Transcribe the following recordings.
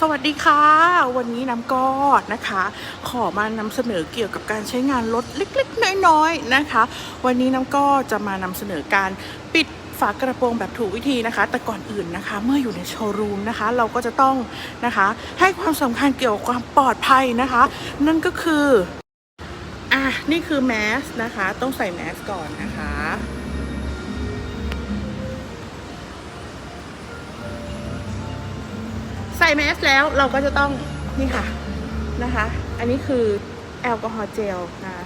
สวัสดีค่ะ วันนี้น้ำก็นะคะ ขอมานำเสนอเกี่ยวกับการใช้งานรถเล็กๆ น้อยๆนะคะ วันนี้น้ำก็จะมานำเสนอการปิดฝากระโปรงแบบถูกวิธีนะคะ แต่ก่อนอื่นนะคะ เมื่ออยู่ในโชว์รูมนะคะ เราก็จะต้องนะคะ ให้ความสำคัญเกี่ยวกับความปลอดภัยนะคะ นั่นก็คือ อะ นี่คือแมสนะคะ ต้องใส่แมสก่อนนะคะ ใส่แมสแล้วเราก็จะต้องนี่ค่ะนะคะ อันนี้คือแอลกอฮอล์เจลนะคะ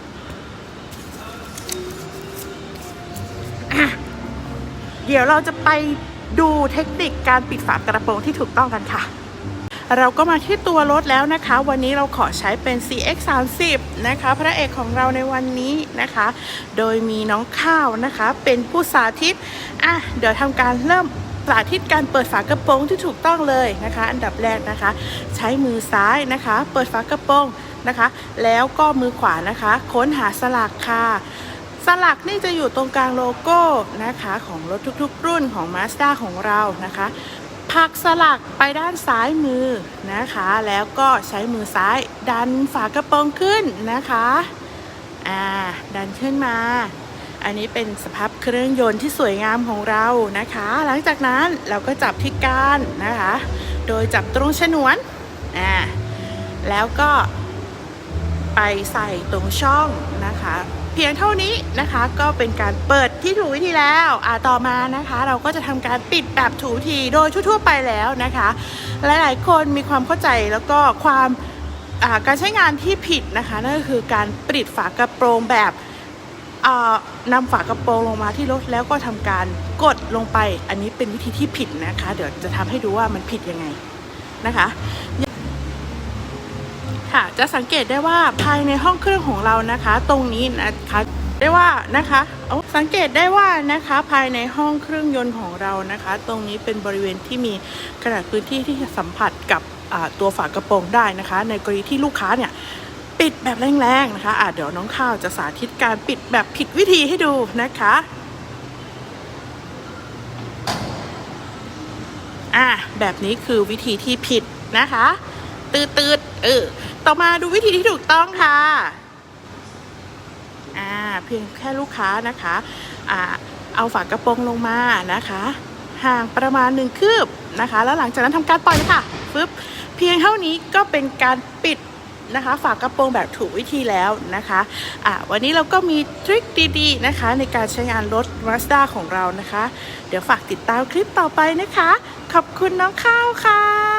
เดี๋ยวเราจะไปดูเทคนิคการปิดฝากระโปรงที่ถูกต้องกันค่ะ เราก็มาที่ตัวรถแล้วนะคะ วันนี้เราขอใช้เป็น CX30 นะคะ พระเอกของเราในวันนี้นะคะ โดยมีน้องข้าวนะคะ เป็นผู้สาธิต อะ เดี๋ยวทำการเริ่ม สาธิตการเปิดฝากระโปรงที่ถูกต้องเลยนะคะ อันดับแรกนะคะ ใช้มือซ้ายนะคะ เปิดฝากระโปรงนะคะ แล้วก็มือขวานะคะ ค้นหาสลักค่ะสลักนี่จะอยู่ตรงกลางโลโก้นะคะของรถทุกๆ รุ่นของ Mazda ของเรานะคะผักสลักไปด้านซ้ายมือนะคะ แล้วก็ใช้มือซ้ายดันฝากระโปรงขึ้นนะคะอ่าดันขึ้นมา อันนี้เป็นสภาพเครื่องยนต์ที่สวยงามของเรานะคะ หลังจากนั้นเราก็จับที่ก้านนะคะ โดยจับตรงฉนวนอ่าแล้วก็ไปใส่ตรงช่องนะคะ เพียงเท่านี้นะคะก็เป็นการเปิดที่ถูวิธีแล้วอ่าต่อมานะคะ เราก็จะทำการปิดแบบถูกวิธีโดยทั่วๆไปแล้วนะคะ หลายๆคนมีความเข้าใจแล้วก็ความการใช้งานที่ผิดนะคะนั่นก็คือการปิดฝากระโปรงแบบ นำฝากระโปรงลงมาที่รถแล้วก็ทำการกดลงไป อันนี้เป็นวิธีที่ผิดนะคะ เดี๋ยวจะทำให้ดูว่ามันผิดยังไงนะคะ ค่ะจะสังเกตได้ว่าภายในห้องเครื่องของเรานะคะ ตรงนี้นะคะได้ว่านะคะสังเกตได้ว่านะคะภายในห้องเครื่องยนต์ของเรานะคะ ตรงนี้เป็นบริเวณที่มีขนาดพื้นที่ที่จะสัมผัสกับตัวฝากระโปรงได้นะคะ ในกรณีที่ลูกค้าเนี่ย ปิดแบบแรงๆนะคะะเดี๋ยวน้องข้าวจะสาธิตการปิดแบบผิดวิธีให้ดูนะคะอะแบบนี้คือวิธีที่ผิดนะคะ ตืดตืดๆเออต่อมาดูวิธีที่ถูกต้องค่ะอ่าเพียงแค่ลูกค้านะคะอ่าเอาฝากระโปรงลงมานะคะ ห่างประมาณหนึ่งคืบนะคะ แล้วหลังจากนั้นทำการปล่อยเลยค่ะฟึบเพียงเท่านี้ก็เป็นการปิด นะคะ ฝากกระโปรงแบบถูกวิธีแล้วนะคะอะวันนี้เราก็มีทริคดีๆนะคะ ในการใช้งานรถ Mazda ของเรานะคะ เดี๋ยวฝากติดตามคลิปต่อไปนะคะ ขอบคุณน้องข้าวค่ะ